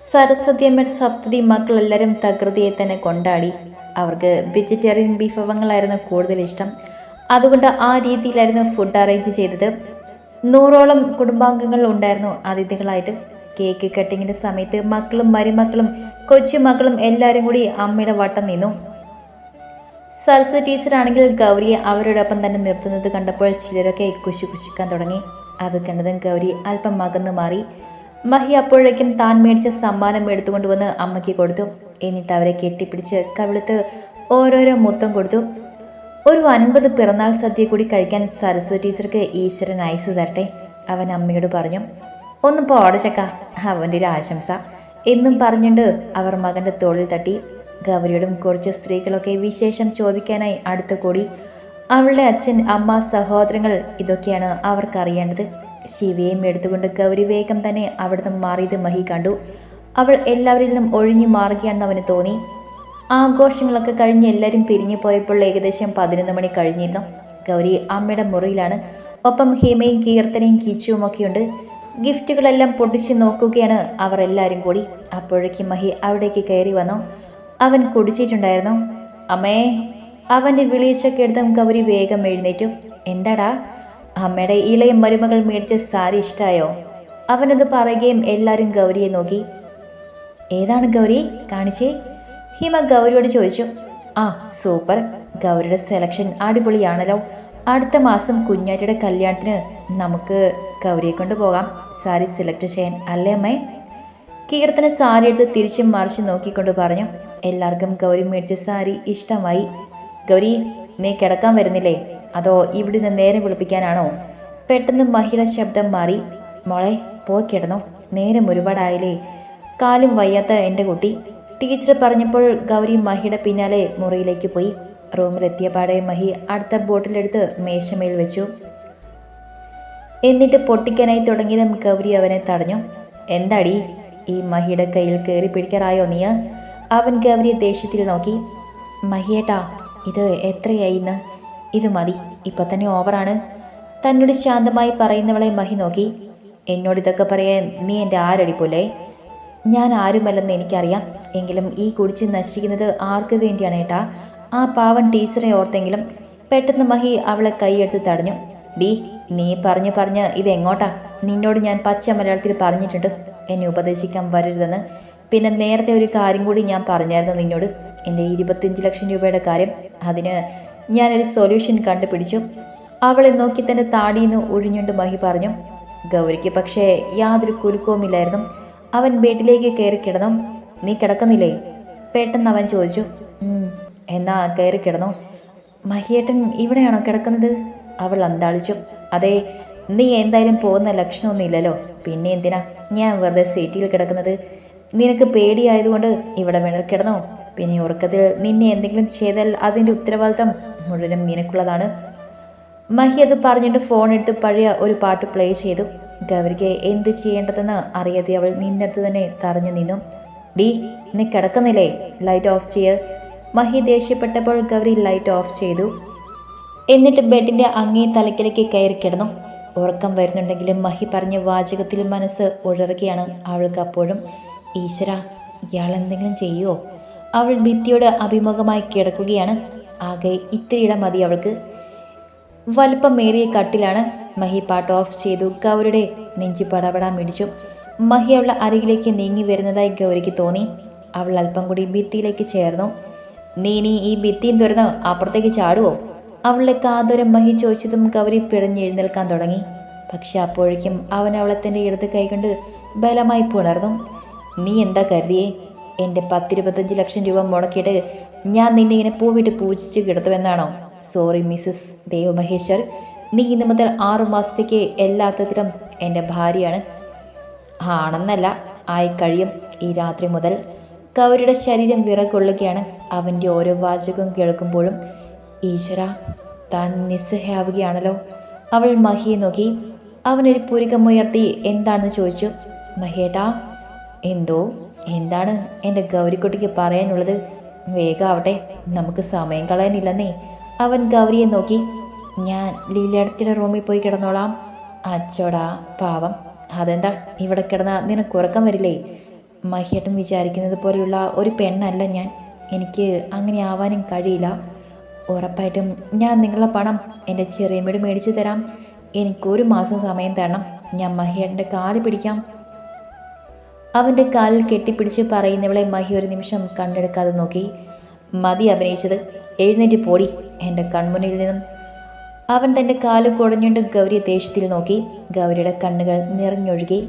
സരസ്വതിയമ്മയുടെ സപ്തതി മക്കളെല്ലാവരും തകൃതിയെ തന്നെ കൊണ്ടാടി. അവർക്ക് vegetarian beef വിഭവങ്ങളായിരുന്നു കൂടുതൽ ഇഷ്ടം. അതുകൊണ്ട് ആ രീതിയിലായിരുന്നു ഫുഡ് അറേഞ്ച് ചെയ്തത്. നൂറോളം കുടുംബാംഗങ്ങൾ ഉണ്ടായിരുന്നു അതിഥികളായിട്ട്. കേക്ക് കട്ടിങ്ങിന്റെ സമയത്ത് മക്കളും മരുമക്കളും കൊച്ചുമക്കളും എല്ലാവരും കൂടി അമ്മയുടെ വട്ടം നിന്നു. സരസ്വതി ടീച്ചറാണെങ്കിൽ ഗൗരിയെ അവരോടൊപ്പം തന്നെ നിർത്തുന്നത് കണ്ടപ്പോൾ ചിലരൊക്കെ കുശി കുശിക്കാൻ തുടങ്ങി. അത് കണ്ടതും ഗൗരി അല്പം മകന്നു മാറി. മഹി അപ്പോഴേക്കും താൻ മേടിച്ച സമ്മാനം എടുത്തുകൊണ്ട് വന്ന് അമ്മയ്ക്ക് കൊടുത്തു. എന്നിട്ട് അവരെ കെട്ടിപ്പിടിച്ച് കവിളത്ത് ഓരോരോ മുത്തം കൊടുത്തു. ഒരു അൻപത് പിറന്നാൾ സദ്യ കൂടി കഴിക്കാൻ സരസ്വതി ടീച്ചർക്ക് ഈശ്വരൻ ഐസ് തരട്ടെ അവൻ അമ്മയോട് പറഞ്ഞു. ഒന്ന് പോടച്ചക്ക അവന്റെ ഒരു ആശംസ. എന്നും പറഞ്ഞുകൊണ്ട് അവർ മകന്റെ തോളിൽ തട്ടി. ഗൗരിയോടും കുറച്ച് സ്ത്രീകളൊക്കെ വിശേഷം ചോദിക്കാനായി അടുത്ത് കൂടി. അവളുടെ അച്ഛൻ അമ്മ സഹോദരങ്ങൾ ഇതൊക്കെയാണ് അവർക്കറിയേണ്ടത്. ശിവയും എടുത്തുകൊണ്ട് ഗൗരി വേഗം തന്നെ അവിടുന്ന് മാറിയത് മഹി കണ്ടു. അവൾ എല്ലാവരിൽ നിന്നും ഒഴിഞ്ഞു മാറുകയാണെന്ന് അവന് തോന്നി. ആഘോഷങ്ങളൊക്കെ കഴിഞ്ഞ് എല്ലാവരും പിരിഞ്ഞു പോയപ്പോൾ ഏകദേശം പതിനൊന്ന് മണി കഴിഞ്ഞിരുന്നു. ഗൗരി അമ്മയുടെ മുറിയിലാണ്. ഒപ്പം ഹീമയും കീർത്തനയും കീച്ചുവും ഒക്കെയുണ്ട് ഗിഫ്റ്റുകളെല്ലാം പൊട്ടിച്ച് നോക്കുകയാണ് അവർ എല്ലാവരും കൂടി. അപ്പോഴേക്കും മഹി അവിടേക്ക് കയറി വന്നു. അവൻ കുടിച്ചിട്ടുണ്ടായിരുന്നു. അമ്മേ അവന്റെ വിളിച്ചൊക്കെ എടുത്തും ഗൗരി വേഗം എഴുന്നേറ്റു. എന്താടാ? അമ്മയുടെ ഇളയ മരുമകൾ മേടിച്ച സാരി ഇഷ്ടായോ? അവനത് പറയുകയും എല്ലാവരും ഗൗരിയെ നോക്കി. ഏതാണ് ഗൗരി? കാണിച്ചേ. ഹിമ ഗൗരിയോട് ചോദിച്ചു. ആ സൂപ്പർ. ഗൗരിയുടെ സെലക്ഷൻ അടിപൊളിയാണല്ലോ. അടുത്ത മാസം കുഞ്ഞാറ്റയുടെ കല്യാണത്തിന് നമുക്ക് ഗൗരിയെ കൊണ്ട് പോകാം. സാരി സെലക്ട് ചെയ്യാൻ അല്ലേ അമ്മേ? കീർത്തന സാരി എടുത്ത് തിരിച്ച് മറിച്ച് നോക്കിക്കൊണ്ട് പറഞ്ഞു. എല്ലാവർക്കും ഗൗരി മേടിച്ച സാരി ഇഷ്ടമായി. ഗൗരി നീ കിടക്കാൻ വരുന്നില്ലേ? അതോ ഇവിടുന്ന് നേരെ വിളിപ്പിക്കാനാണോ? പെട്ടെന്ന് മഹിയുടെ ശബ്ദം മാറി. മോളെ പോയി കിടന്നോ. നേരം ഒരുപാടായില്ലേ. കാലും വയ്യാത്ത എന്റെ കുട്ടി. ടീച്ചർ പറഞ്ഞപ്പോൾ ഗൗരി മഹിയുടെ പിന്നാലെ മുറിയിലേക്ക് പോയി. റൂമിലെത്തിയ പാടെ മഹി അടുത്ത ബോട്ടിലെടുത്ത് മേശമേൽ വെച്ചു. എന്നിട്ട് പൊട്ടിക്കാനായി തുടങ്ങിയതും ഗൗരി അവനെ തടഞ്ഞു. എന്താടി? ഈ മഹിയുടെ കയ്യിൽ കയറി പിടിക്കാറായോ നീ അവൻ ഗൗരിയെ ദേഷ്യത്തിൽ നോക്കി. മഹിയേട്ടാ ഇത് എത്രയായി ഇന്ന്? ഇത് മതി ഇപ്പൊ തന്നെ ഓവറാണ്. തന്നോട് ശാന്തമായി പറയുന്നവളെ മഹി നോക്കി. എന്നോട് ഇതൊക്കെ പറയാൻ നീ എന്റെ ആരടി പോലെ? ഞാൻ ആരുമല്ലെന്ന് എനിക്കറിയാം. എങ്കിലും ഈ കുടിച്ച് നശിക്കുന്നത് ആർക്ക് വേണ്ടിയാണ് ഏട്ടാ? ആ പാവൻ ടീച്ചറെ ഓർത്തെങ്കിലും പെട്ടെന്ന് മഹി അവളെ കൈയെടുത്ത് തടഞ്ഞു. ഡി നീ പറഞ്ഞു പറഞ്ഞ് ഇത് എങ്ങോട്ടാ നിന്നോട് ഞാൻ പച്ച മലയാളത്തിൽ പറഞ്ഞിട്ടുണ്ട്. എന്നെ ഉപദേശിക്കാൻ വരരുതെന്ന്. പിന്നെ നേരത്തെ ഒരു കാര്യം കൂടി ഞാൻ പറഞ്ഞായിരുന്നു നിന്നോട്. എന്റെ ഇരുപത്തിയഞ്ച് ലക്ഷം രൂപയുടെ കാര്യം. അതിന് ഞാനൊരു സൊല്യൂഷൻ കണ്ടുപിടിച്ചു. അവളെ നോക്കി തന്റെ താടിയെന്ന് ഒഴിഞ്ഞുകൊണ്ട് മഹി പറഞ്ഞു ഗൗരിക്ക് പക്ഷേ യാതൊരു കുലുക്കവുമില്ലായിരുന്നു അവൻ ബെഡിലേക്ക് കയറി കിടന്നു. നീ കിടക്കുന്നില്ലേ? പെട്ടെന്ന് അവൻ ചോദിച്ചു എന്നാ കയറി കിടന്നു. മഹിയേട്ടൻ ഇവിടെയാണോ കിടക്കുന്നത്? അവൾ അന്താളിച്ചു അതെ നീ എന്തായാലും പോകുന്ന ലക്ഷണമൊന്നുമില്ലല്ലോ പിന്നെ എന്തിനാ? ഞാൻ വെറുതെ സീറ്റിൽ കിടക്കുന്നത്. നിനക്ക് പേടിയായതുകൊണ്ട് ഇവിടെ വേണൽ കിടന്നോ. പിന്നെ ഉറക്കത്തിൽ നിന്നെ എന്തെങ്കിലും ചെയ്താൽ അതിന്റെ ഉത്തരവാദിത്തം മുഴുവനും നിനക്കുള്ളതാണ്. മഹി അത് പറഞ്ഞിട്ട് ഫോൺ എടുത്ത് പഴയ ഒരു പാട്ട് പ്ലേ ചെയ്തു. ഗൗരിക്ക് എന്ത് ചെയ്യേണ്ടതെന്ന് അറിയാതെ അവൾ നിന്നെടുത്ത് തന്നെ തറഞ്ഞു നിന്നു. ഡി നീ കിടക്കുന്നില്ലേ? ലൈറ്റ് ഓഫ് ചെയ്യ്. മഹി ദേഷ്യപ്പെട്ടപ്പോൾ ഗൗരി ലൈറ്റ് ഓഫ് ചെയ്തു. എന്നിട്ട് ബെഡിന്റെ അങ്ങേ തലക്കിലേക്ക് കയറി കിടന്നു. ഉറക്കം വരുന്നുണ്ടെങ്കിലും മഹി പറഞ്ഞ വാചകത്തിൽ മനസ്സ് ഉഴറുകയാണ് അവൾക്ക് അപ്പോഴും ഈശ്വര ഇയാൾ എന്തെങ്കിലും ചെയ്യുമോ അവൾ ഭിത്തിയോട് അഭിമുഖമായി കിടക്കുകയാണ്. ആകെ ഇത്തിരിയിടം മതി അവൾക്ക്. വലിപ്പമേറിയ കട്ടിലാണ് മഹി പാട്ട് ഓഫ് ചെയ്തു. ഗൗരിയുടെ നെഞ്ചു പടപടാൻ മിടിച്ചു. മഹി അവളുടെ അരികിലേക്ക് നീങ്ങി വരുന്നതായി ഗൗരിക്ക് തോന്നി. അവൾ അല്പം കൂടി ഭിത്തിയിലേക്ക് ചേർന്നു. നീ നീ ഈ ഭിത്തിയും തുറന്ന് അപ്പുറത്തേക്ക് ചാടുവോ? അവളുടെ കാതോരം മഹി ചോദിച്ചതും ഗൗരി പിഴഞ്ഞെഴുന്നേൽക്കാൻ തുടങ്ങി. പക്ഷെ അപ്പോഴേക്കും അവൻ അവളെ തന്റെ ഇടത് കൈകൊണ്ട് ബലമായി പുണർന്നു. നീ എന്താ കരുതിയേ? എന്റെ പത്തിരുപത്തഞ്ച് ലക്ഷം രൂപ മുടക്കിയിട്ട് ഞാൻ നിന്നെ ഇങ്ങനെ പൂവിട്ട് പൂജിച്ച് കിടത്തുമെന്നാണോ? Sorry Mrs ദേവമഹേശ്വർ. നീ ഇന്ന് മുതൽ ആറു മാസത്തേക്ക് എല്ലാ എന്റെ ഭാര്യയാണ്. ആണെന്നല്ല ആയി കഴിയും ഈ രാത്രി മുതൽ. കൗരിയുടെ ശരീരം വിറകൊള്ളുകയാണ്. അവന്റെ ഓരോ വാചകം കേൾക്കുമ്പോഴും ഈശ്വര താൻ നിസ്സഹയാവുകയാണല്ലോ അവൾ മഹിയെ നോക്കി അവനൊരു പുരികമുയർത്തി എന്താണെന്ന് ചോദിച്ചു. മഹേട്ടാ എന്തോ? എന്താണ് എന്റെ ഗൗരിക്കുട്ടിക്ക് പറയാനുള്ളത്? വേഗാവട്ടെ. നമുക്ക് സമയം കളയാനില്ലെന്നേ. അവൻ ഗൗരിയെ നോക്കി. ഞാൻ ലീലയടത്തിയുടെ റൂമിൽ പോയി കിടന്നോളാം. അച്ചോടാ പാവം. അതെന്താ? ഇവിടെ കിടന്ന നിനക്ക് ഉറക്കം വരില്ലേ? മഹിയേട്ടൻ വിചാരിക്കുന്നത് പോലെയുള്ള ഒരു പെണ്ണല്ല ഞാൻ. എനിക്ക് അങ്ങനെ ആവാനും കഴിയില്ല. ഉറപ്പായിട്ടും ഞാൻ നിങ്ങളുടെ പണം എന്റെ ചെറിയമ്മയോട് മേടിച്ചു തരാം. എനിക്കൊരു മാസം സമയം തരണം. ഞാൻ മഹിയേട്ടന്റെ കാൽ പിടിക്കാം. അവന്റെ കാലിൽ കെട്ടിപ്പിടിച്ച് പറയുന്നവളെ മഹി ഒരു നിമിഷം കണ്ടെടുക്കാതെ നോക്കി. മതി അഭിനയിച്ചത് എഴുന്നേറ്റ് പോടി എന്റെ കൺമുന്നിൽ നിന്നും. അവൻ തന്റെ കാൽ കുടഞ്ഞുകൊണ്ട് ഗൗരിയെ ദേഷ്യത്തിൽ നോക്കി. ഗൗരിയുടെ കണ്ണുകൾ നിറഞ്ഞൊഴുകി.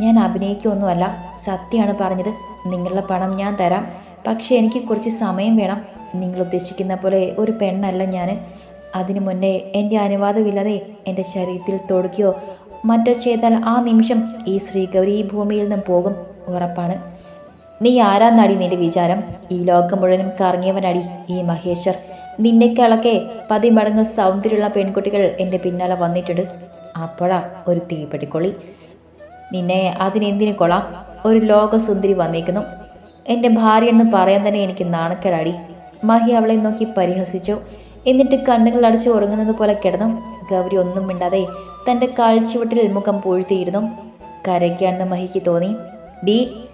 ഞാൻ അഭിനയിക്കൊന്നുമല്ല സത്യമാണ് പറഞ്ഞത്. നിങ്ങളുടെ പണം ഞാൻ തരാം. പക്ഷേ എനിക്ക് കുറച്ച് സമയം വേണം. നിങ്ങൾ ഉദ്ദേശിക്കുന്ന പോലെ ഒരു പെണ്ണല്ല ഞാൻ അതിനു മുന്നേ എന്റെ അനുവാദമില്ലാതെ എന്റെ ശരീരത്തിൽ തൊടുകയോ മറ്റോ ചെയ്താൽ ആ നിമിഷം ഈ ശ്രീഗൗരി ഈ ഭൂമിയിൽ നിന്നും പോകും ഉറപ്പാണ്. നീ ആരാന്നടി നിന്റെ വിചാരം? ഈ ലോകം മുഴുവനും കറങ്ങിയവനടി ഈ മഹേശ്വർ. നിന്നെക്കളൊക്കെ പതിമടങ്ങ് സൗന്ദര്യമുള്ള പെൺകുട്ടികൾ എന്റെ പിന്നാലെ വന്നിട്ടുണ്ട്. അപ്പോഴാ ഒരു തീപ്പെട്ടിക്കൊള്ളി. നിന്നെ അതിനെന്തിനു കൊള്ളാം? ഒരു ലോകസുന്ദരി വന്നേക്കുന്നു. എന്റെ ഭാര്യ എന്ന് പറയാൻ തന്നെ എനിക്ക് നാണക്കേടാടി. മഹി അവളെ നോക്കി പരിഹസിച്ചു. എന്നിട്ട് കണ്ണുകൾ അടച്ച് ഉറങ്ങുന്നത് പോലെ കിടന്നു. ഗൗരി ഒന്നും മിണ്ടാതെ തന്റെ കാൽച്ചുവട്ടിൽ മുഖം പൂഴ്ത്തിയിരുന്നു. കരയ്ക്കാണെന്ന് മഹിക്ക് തോന്നി. ഡി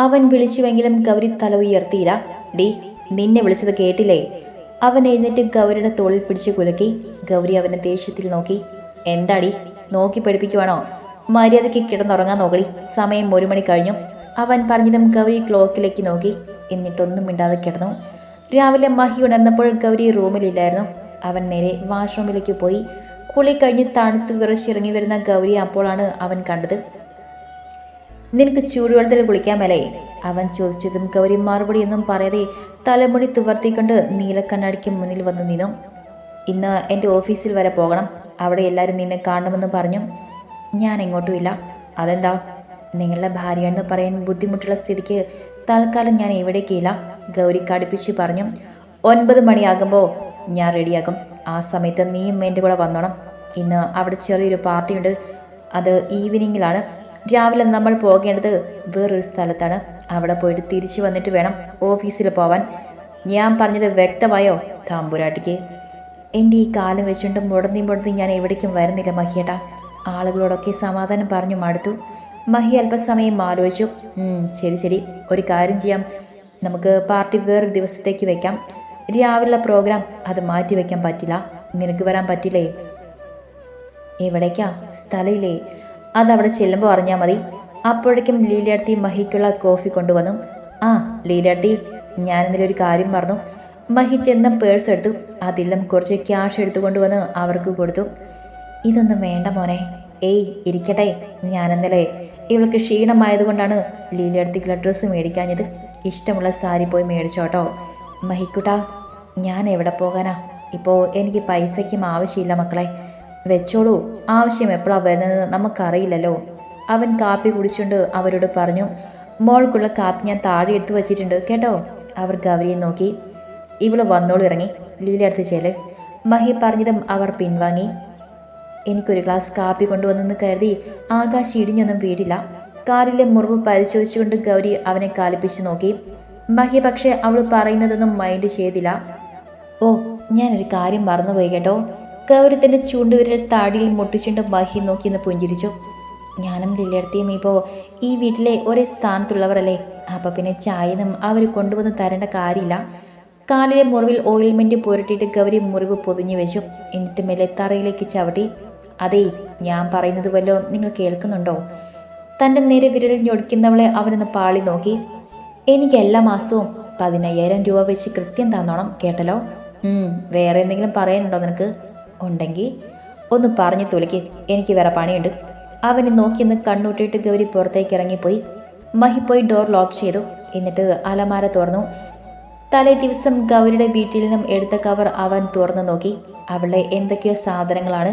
അവൻ വിളിച്ചുവെങ്കിലും ഗൗരി തല ഉയർത്തിയില്ല. ഡി നിന്നെ വിളിച്ചത് കേട്ടില്ലേ? അവൻ എഴുന്നേറ്റ് ഗൗരിയുടെ തോളിൽ പിടിച്ചു കുലുക്കി. ഗൗരി അവനെ ദേഷ്യത്തിൽ നോക്കി. എന്താടി നോക്കി പഠിപ്പിക്കുവാണോ? മര്യാദയ്ക്ക് കിടന്നുറങ്ങാൻ നോക്കടി. സമയം ഒരു മണി കഴിഞ്ഞു. അവൻ പറഞ്ഞതും ഗൗരി ക്ലോക്കിലേക്ക് നോക്കി. എന്നിട്ടൊന്നും മിണ്ടാതെ കിടന്നു. രാവിലെ മഹി ഉണർന്നപ്പോൾ ഗൗരി റൂമിലില്ലായിരുന്നു. അവൻ നേരെ വാഷ്റൂമിലേക്ക് പോയി. കുളി കഴിഞ്ഞ് തണുത്ത് വിറച്ചിറങ്ങി വരുന്ന ഗൗരി അപ്പോഴാണ് അവൻ കണ്ടത്. നിനക്ക് ചൂടുവെള്ളത്തിൽ കുളിക്കാമല്ലേ മേലേ അവൻ ചോദിച്ചതും ഗൗരി മറുപടിയൊന്നും പറയാതെ തലമുടി തുവർത്തിക്കൊണ്ട് നീലക്കണ്ണാടിക്ക് മുന്നിൽ വന്ന് നിന്നു. ഇന്ന് എന്റെ ഓഫീസിൽ വരെ പോകണം. അവിടെ എല്ലാവരും നിന്നെ കാണണമെന്ന് പറഞ്ഞു. ഞാൻ എങ്ങോട്ടുമില്ല അതെന്താ? നിങ്ങളുടെ ഭാര്യയാണെന്ന് പറയാൻ ബുദ്ധിമുട്ടുള്ള സ്ഥിതിക്ക് തൽക്കാലം ഞാൻ എവിടേക്കില്ല ഗൗരി കടുപ്പിച്ച് പറഞ്ഞു. ഒൻപത് മണിയാകുമ്പോൾ ഞാൻ റെഡിയാക്കും. ആ സമയത്ത് നീയും എന്റെ കൂടെ വന്നോണം. ഇന്ന് അവിടെ ചെറിയൊരു പാർട്ടിയുണ്ട്. അത് ഈവനിങ്ങിലാണ്. രാവിലെ നമ്മൾ പോകേണ്ടത് വേറൊരു സ്ഥലത്താണ്. അവിടെ പോയിട്ട് തിരിച്ചു വന്നിട്ട് വേണം ഓഫീസിൽ പോവാൻ. ഞാൻ പറഞ്ഞത് വ്യക്തമായോ താമ്പൂരാട്ടിക്ക്? എന്റെ ഈ കാലം വെച്ചുകൊണ്ട് മുടന്തി മുടന്തി ഞാൻ എവിടേക്കും വരുന്നില്ല മഹിയേട്ടാ. ആളുകളോടൊക്കെ സമാധാനം പറഞ്ഞു മടുത്തു. മഹി അല്പസമയം ആലോചിച്ചു. "ഉം, ശരി ശരി. ഒരു കാര്യം ചെയ്യാം. നമുക്ക് പാർട്ടി വേറൊരു ദിവസത്തേക്ക് വെക്കാം. രാവിലെ പ്രോഗ്രാം അത് മാറ്റി വെക്കാൻ പറ്റില്ല. നിനക്ക് വരാൻ പറ്റില്ലേ? എവിടേക്കാ? സ്ഥലയിലേ അതവിടെ ചെല്ലുമ്പോൾ അറിഞ്ഞാൽ മതി. അപ്പോഴേക്കും ലീലയടുത്തി മഹിക്കുള്ള കോഫി കൊണ്ടുവന്നു. ആ ലീലയടുത്തി ഞാൻ ഇന്നലെ ഒരു കാര്യം പറഞ്ഞു മഹി ചെന്ന പേഴ്സ് എടുത്തു. അതിലും കുറച്ച് ക്യാഷ് എടുത്തുകൊണ്ടുവന്ന് അവർക്ക് കൊടുത്തു. ഇതൊന്നും വേണ്ട മോനെ. ഏയ് ഇരിക്കട്ടെ. ഞാൻ ഇന്നലെ ഇവൾക്ക് ക്ഷീണമായതുകൊണ്ടാണ് ലീലയടുത്തിക്കുള്ള ഡ്രസ്സ് മേടിക്കാഞ്ഞത്. ഇഷ്ടമുള്ള സാരി പോയി മേടിച്ചോട്ടോ. മഹിക്കുട്ടാ ഞാൻ എവിടെ പോകാനാ? ഇപ്പോൾ എനിക്ക് പൈസയ്ക്കും ആവശ്യമില്ല മക്കളെ. വെച്ചോളൂ. ആവശ്യം എപ്പോഴാണ് വരുന്നത് നമുക്കറിയില്ലല്ലോ. അവൻ കാപ്പി കുടിച്ചുകൊണ്ട് അവരോട് പറഞ്ഞു മോൾക്കുള്ള കാപ്പി ഞാൻ താഴെ എടുത്തു വച്ചിട്ടുണ്ട് കേട്ടോ? അവർ ഗൗരിയെ നോക്കി. ഇവൾ വന്നോളൂ ഇറങ്ങി. ലീല എടുത്ത് ചേൽ. മഹി പറഞ്ഞതും അവർ പിൻവാങ്ങി. എനിക്കൊരു ഗ്ലാസ് കാപ്പി കൊണ്ടുവന്നെന്ന് കരുതി ആകാശ് ഇടിഞ്ഞൊന്നും വീടില്ല കാറിലെ മുറിവ് പരിശോധിച്ചുകൊണ്ട് ഗൗരി അവനെ കാലിപ്പിച്ചു നോക്കി. മഹി പക്ഷേ അവൾ പറയുന്നതൊന്നും മൈൻഡ് ചെയ്തില്ല. ഓ ഞാനൊരു കാര്യം മറന്നുപോയി കേട്ടോ. കൗരത്തിന്റെ ചൂണ്ടുവിരൽ താടിയിൽ മുട്ടിച്ചുകൊണ്ട് മഹി നോക്കി നോക്കിയെന്ന് പുഞ്ചിരിച്ചു. ഞാനും ലില്ലടത്തിയും ഇപ്പോൾ ഈ വീട്ടിലെ ഒരേ സ്ഥാനത്തുള്ളവരല്ലേ? അപ്പം പിന്നെ ചായനും അവർ കൊണ്ടുവന്ന് തരേണ്ട കാര്യമില്ല. കാലിലെ മുറിവിൽ ഓയിൽമെന്റ് പുരട്ടിയിട്ട് ഗൗരി മുറിവ് പൊതിഞ്ഞു വെച്ചു. എന്നിട്ട് മെല്ലെ തറയിലേക്ക് ചവിട്ടി. അതേ ഞാൻ പറയുന്നത് വല്ലോ നിങ്ങൾ കേൾക്കുന്നുണ്ടോ? തന്റെ നേരെ വിരലിൽ ഞൊടിക്കുന്നവളെ അവനൊന്ന് പാളി നോക്കി. എനിക്ക് എല്ലാ മാസവും പതിനയ്യായിരം രൂപ വെച്ച് കൃത്യം തന്നോണം കേട്ടല്ലോ? വേറെ എന്തെങ്കിലും പറയാനുണ്ടോ നിനക്ക്? ഉണ്ടെങ്കിൽ ഒന്ന് പറഞ്ഞു തുലയ്ക്ക് എനിക്ക് വേറെ പണിയുണ്ട്. അവനെ നോക്കിയെന്ന് കണ്ണൂട്ടിയിട്ട് ഗൗരി പുറത്തേക്ക് ഇറങ്ങിപ്പോയി. മഹി പോയി ഡോർ ലോക്ക് ചെയ്തു. എന്നിട്ട് അലമാര തുറന്നു. തലേ ദിവസം ഗൗരിയുടെ വീട്ടിൽ നിന്നും എടുത്ത കവർ അവൻ തുറന്നു നോക്കി. അവളുടെ എന്തൊക്കെയോ സാധനങ്ങളാണ്.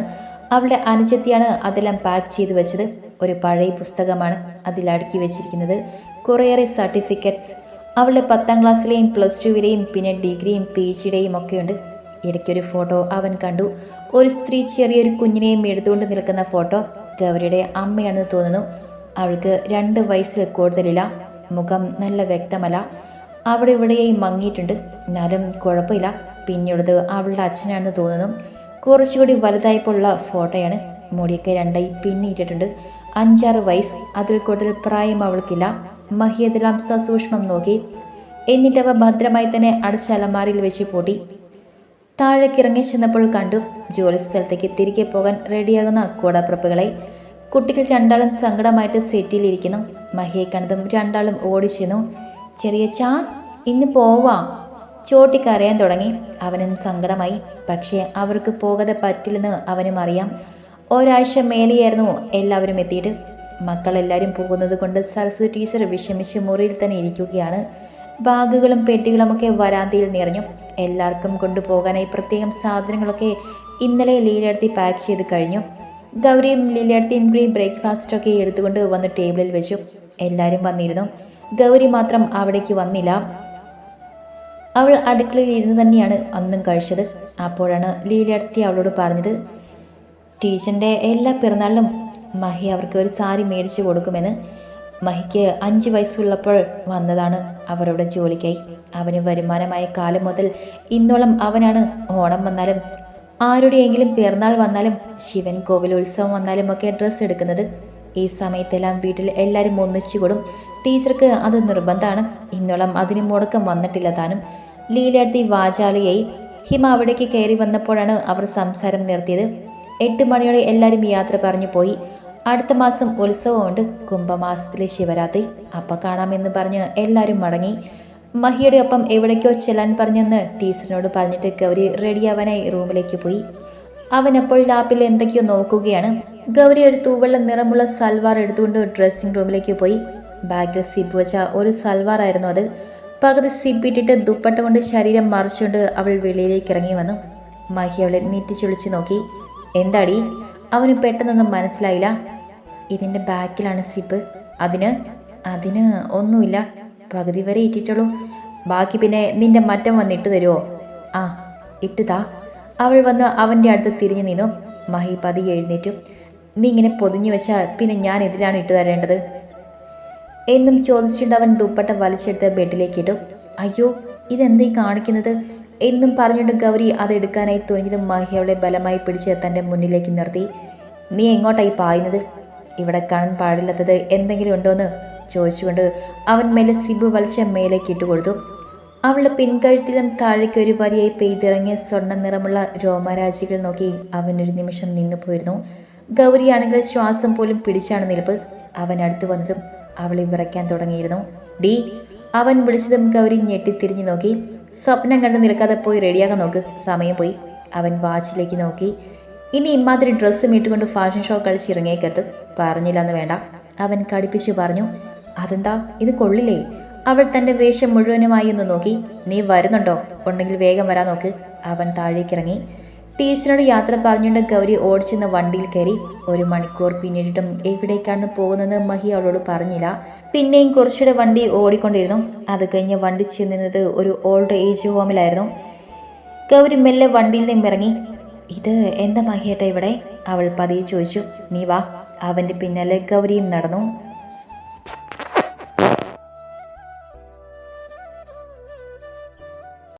അവളുടെ അനുജത്തിയാണ് അതെല്ലാം പാക്ക് ചെയ്ത് വെച്ചത്. ഒരു പഴയ പുസ്തകമാണ് അതിൽ അടുക്കി വെച്ചിരിക്കുന്നത്. കുറേയേറെ സർട്ടിഫിക്കറ്റ്സ്. അവളുടെ പത്താം ക്ലാസ്സിലെയും പ്ലസ് ടുവിലെയും പിന്നെ ഡിഗ്രിയും പി ജിയുടെയും ഒക്കെയുണ്ട്. ഇടയ്ക്കൊരു ഫോട്ടോ അവൻ കണ്ടു. ഒരു സ്ത്രീ ചെറിയൊരു കുഞ്ഞിനെയും എടുത്തുകൊണ്ട് നിൽക്കുന്ന ഫോട്ടോ ഗൗരിയുടെ അമ്മയാണെന്ന് തോന്നുന്നു. അവൾക്ക് രണ്ട് വയസ്സിൽ കൂടുതലില്ല. മുഖം നല്ല വ്യക്തമല്ല. അവിടെ ഇവിടെയായി മങ്ങിയിട്ടുണ്ട്. എന്നാലും കുഴപ്പമില്ല. പിന്നെയുള്ളത് അവളുടെ അച്ഛനാണെന്ന് തോന്നുന്നു. കുറച്ചുകൂടി വലുതായപ്പോഴുള്ള ഫോട്ടോയാണ്. മുടിയൊക്കെ രണ്ടായി പിന്നിയിട്ടിട്ടുണ്ട് അഞ്ചാറ് വയസ്സ്. അതിൽ കൂടുതൽ പ്രായം അവൾക്കില്ല. മഹിയതെല്ലാം സസൂക്ഷ്മം നോക്കി. എന്നിട്ടവ ഭദ്രമായി തന്നെ അടച്ച അലമാരിയിൽ വെച്ച് പൂട്ടി. താഴേക്കിറങ്ങി ചെന്നപ്പോൾ കണ്ടു ജോലിസ്ഥലത്തേക്ക് തിരികെ പോകാൻ റെഡിയാകുന്ന കൂടപ്പുറപ്പുകളെ കുട്ടികൾ രണ്ടാളും സങ്കടമായിട്ട് സെറ്റിലിരിക്കുന്നു. മഹിയെ കണ്ടതും രണ്ടാളും ഓടിച്ചെന്നു. ചെറിയ ചാ ഇന്ന് പോവാ. ചോട്ടിക്കരയാൻ തുടങ്ങി. അവനും സങ്കടമായി. പക്ഷേ അവർക്ക് പോകാതെ പറ്റില്ലെന്ന് അവനും അറിയാം ഒരാഴ്ച മേലെയായിരുന്നു എല്ലാവരും എത്തിയിട്ട്. മക്കളെല്ലാവരും പോകുന്നത് കൊണ്ട് സരസ്വതി ടീച്ചർ വിഷമിച്ച് മുറിയിൽ തന്നെ ഇരിക്കുകയാണ്. ബാഗുകളും പെട്ടികളുമൊക്കെ വരാന്തയിൽ നിറഞ്ഞു. എല്ലാവർക്കും കൊണ്ടുപോകാനായി പ്രത്യേകം സാധനങ്ങളൊക്കെ ഇന്നലെ ലീലയെടുത്തി പാക്ക് ചെയ്ത് കഴിഞ്ഞു. ഗൗരിയും ലീലയെടുത്തിയും കൂടി ബ്രേക്ക്ഫാസ്റ്റൊക്കെ എടുത്തുകൊണ്ട് വന്ന് ടേബിളിൽ വെച്ചു. എല്ലാവരും വന്നിരുന്നു. ഗൗരി മാത്രം അവിടേക്ക് വന്നില്ല. അവൾ അടുക്കളയിൽ ഇരുന്ന് തന്നെയാണ് അന്നും കഴിച്ചത്. അപ്പോഴാണ് ലീലയെടുത്തി അവളോട് പറഞ്ഞത് ടീച്ചറിന്റെ എല്ലാ പിറന്നാളിലും മഹി അവർക്ക് ഒരു സാരി മേടിച്ചു കൊടുക്കുമെന്ന് മഹിക്ക് അഞ്ച് വയസ്സുള്ളപ്പോൾ വന്നതാണ് അവരുടെ ജോലിക്കായി. അവന് വരുമാനമായ കാലം മുതൽ ഇന്നോളം അവനാണ് ഓണം വന്നാലും ആരുടെയെങ്കിലും പിറന്നാൾ വന്നാലും ശിവൻ കോവിൽ ഉത്സവം വന്നാലും ഒക്കെ ഡ്രസ്സ് എടുക്കുന്നത്. ഈ സമയത്തെല്ലാം വീട്ടിൽ എല്ലാവരും ഒന്നിച്ചു കൊടും. ടീച്ചർക്ക് അത് നിർബന്ധമാണ് ഇന്നോളം അതിന് മുടക്കം വന്നിട്ടില്ല താനും. ലീലാർത്തി വാചാലിയായി ഹിമ അവിടേക്ക് കയറി വന്നപ്പോഴാണ് അവർ സംസാരം നിർത്തിയത്. എട്ട് മണിയോടെ എല്ലാവരും യാത്ര പറഞ്ഞു പോയി. അടുത്ത മാസം ഉത്സവമുണ്ട്. കുംഭമാസത്തിലെ ശിവരാത്രി. അപ്പം കാണാമെന്ന് പറഞ്ഞ് എല്ലാവരും മടങ്ങി. മഹിയുടെ ഒപ്പം എവിടേക്കോ ചെല്ലാൻ പറഞ്ഞെന്ന് ടീച്ചറിനോട് പറഞ്ഞിട്ട് ഗൗരി റെഡിയാവാനായി റൂമിലേക്ക് പോയി. അവൻ അപ്പോൾ ലാപ്പിൽ എന്തൊക്കെയോ നോക്കുകയാണ്. ഗൗരി ഒരു തൂവെള്ള നിറമുള്ള സൽവാർ എടുത്തുകൊണ്ട് ഡ്രസ്സിംഗ് റൂമിലേക്ക് പോയി. ബാഗിൽ സിബ് വെച്ച ഒരു സൽവാർ ആയിരുന്നു അത്. പകുതി സിബിട്ടിട്ട് ദുപ്പട്ട കൊണ്ട് ശരീരം മറിച്ചുകൊണ്ട് അവൾ വെളിയിലേക്ക് ഇറങ്ങി വന്നു. മഹി അവളെ നീറ്റിച്ചൊളിച്ചു നോക്കി. എന്താടി? അവന് പെട്ടെന്നൊന്നും മനസ്സിലായില്ല. ഇതിന്റെ ബാക്കിലാണ് സിബ്. അതിന് അതിന് ഒന്നുമില്ല. പകുതി വരെ ഇട്ടിട്ടുള്ളൂ. ബാക്കി പിന്നെ നിന്റെ മറ്റം വന്ന് ഇട്ട് തരുമോ ആ ഇട്ടുതാ അവൾ വന്ന് അവന്റെ അടുത്ത് തിരിഞ്ഞു നിന്നു. മഹി പതിയെ എഴുന്നേറ്റു. നീ ഇങ്ങനെ പൊതിഞ്ഞു വെച്ചാൽ പിന്നെ ഞാൻ ഇതിലാണ് ഇട്ട് തരേണ്ടത്? എന്നും ചോദിച്ചുകൊണ്ട് അവൻ ദുപ്പട്ട വലിച്ചെടുത്ത് ബെഡിലേക്ക് ഇട്ടു. അയ്യോ ഇതെന്തീ കാണിക്കുന്നത്? എന്നും പറഞ്ഞിട്ട് ഗൗരി അതെടുക്കാനായി തുനിഞ്ഞതും മഹി അവളെ ബലമായി പിടിച്ച് തന്റെ മുന്നിലേക്ക് നിർത്തി. നീ എങ്ങോട്ടായി പായുന്നത്? ഇവിടെ കാണാൻ പാടില്ലാത്തത് എന്തെങ്കിലും ഉണ്ടോയെന്ന് ചോദിച്ചുകൊണ്ട് അവൻ മേലെ സിബു വലിച്ച മേലേക്ക് ഇട്ടുകൊടുത്തു അവളുടെ പിൻകഴുത്തിലും താഴേക്ക് ഒരു വരിയായി പെയ്തിറങ്ങിയ സ്വർണ നിറമുള്ള രോമരാജികൾ നോക്കി അവൻ ഒരു നിമിഷം നിന്നു പോയിരുന്നു. ഗൗരിയാണെങ്കിൽ ശ്വാസം പോലും പിടിച്ചാണ് നിൽപ്പ്. അവൻ അടുത്ത് വന്നതും അവളെ വിറയ്ക്കാൻ തുടങ്ങിയിരുന്നു. ഡി അവൻ വിളിച്ചതും ഗൗരി ഞെട്ടിത്തിരിഞ്ഞു നോക്കി. സ്വപ്നം കണ്ടു നിൽക്കാതെ പോയി റെഡിയാകാൻ നോക്ക്. സമയം പോയി. അവൻ വാച്ചിലേക്ക് നോക്കി. ഇനി ഇമാതിരി ഡ്രസ്സ് മീട്ടുകൊണ്ട് ഫാഷൻ ഷോ കളിച്ച് ഇറങ്ങിയേക്കരുത്. പറഞ്ഞില്ലെന്ന് വേണ്ട. അവൻ കടിപ്പിച്ചു പറഞ്ഞു അതെന്താ? ഇത് കൊള്ളില്ലേ? അവൾ തന്റെ വേഷം മുഴുവനുമായി ഒന്ന് നോക്കി. നീ വരുന്നുണ്ടോ? ഉണ്ടെങ്കിൽ വേഗം വരാൻ നോക്ക്. അവൻ താഴേക്കിറങ്ങി. ടീച്ചറിനോട് യാത്ര പറഞ്ഞുകൊണ്ട് ഗൗരി ഓടിച്ചെന്ന വണ്ടിയിൽ കയറി. ഒരു മണിക്കൂർ പിന്നീടിട്ടും എവിടേക്കാണ് പോകുന്നതെന്ന് മഹി അവളോട് പറഞ്ഞില്ല. പിന്നെയും കുറച്ചുകൂടെ വണ്ടി ഓടിക്കൊണ്ടിരുന്നു. അത് കഴിഞ്ഞ് വണ്ടി ചെന്നിരുന്നത് ഒരു ഓൾഡ് ഏജ് ഹോമിലായിരുന്നു ഗൗരി മെല്ലെ വണ്ടിയിൽ നിന്നും ഇറങ്ങി ഇത് എന്താ മഹിയേട്ട ഇവിടെ? അവൾ പതിയെ ചോദിച്ചു നീ വാ. അവന്റെ പിന്നാലെ ഗൗരിയും നടന്നു.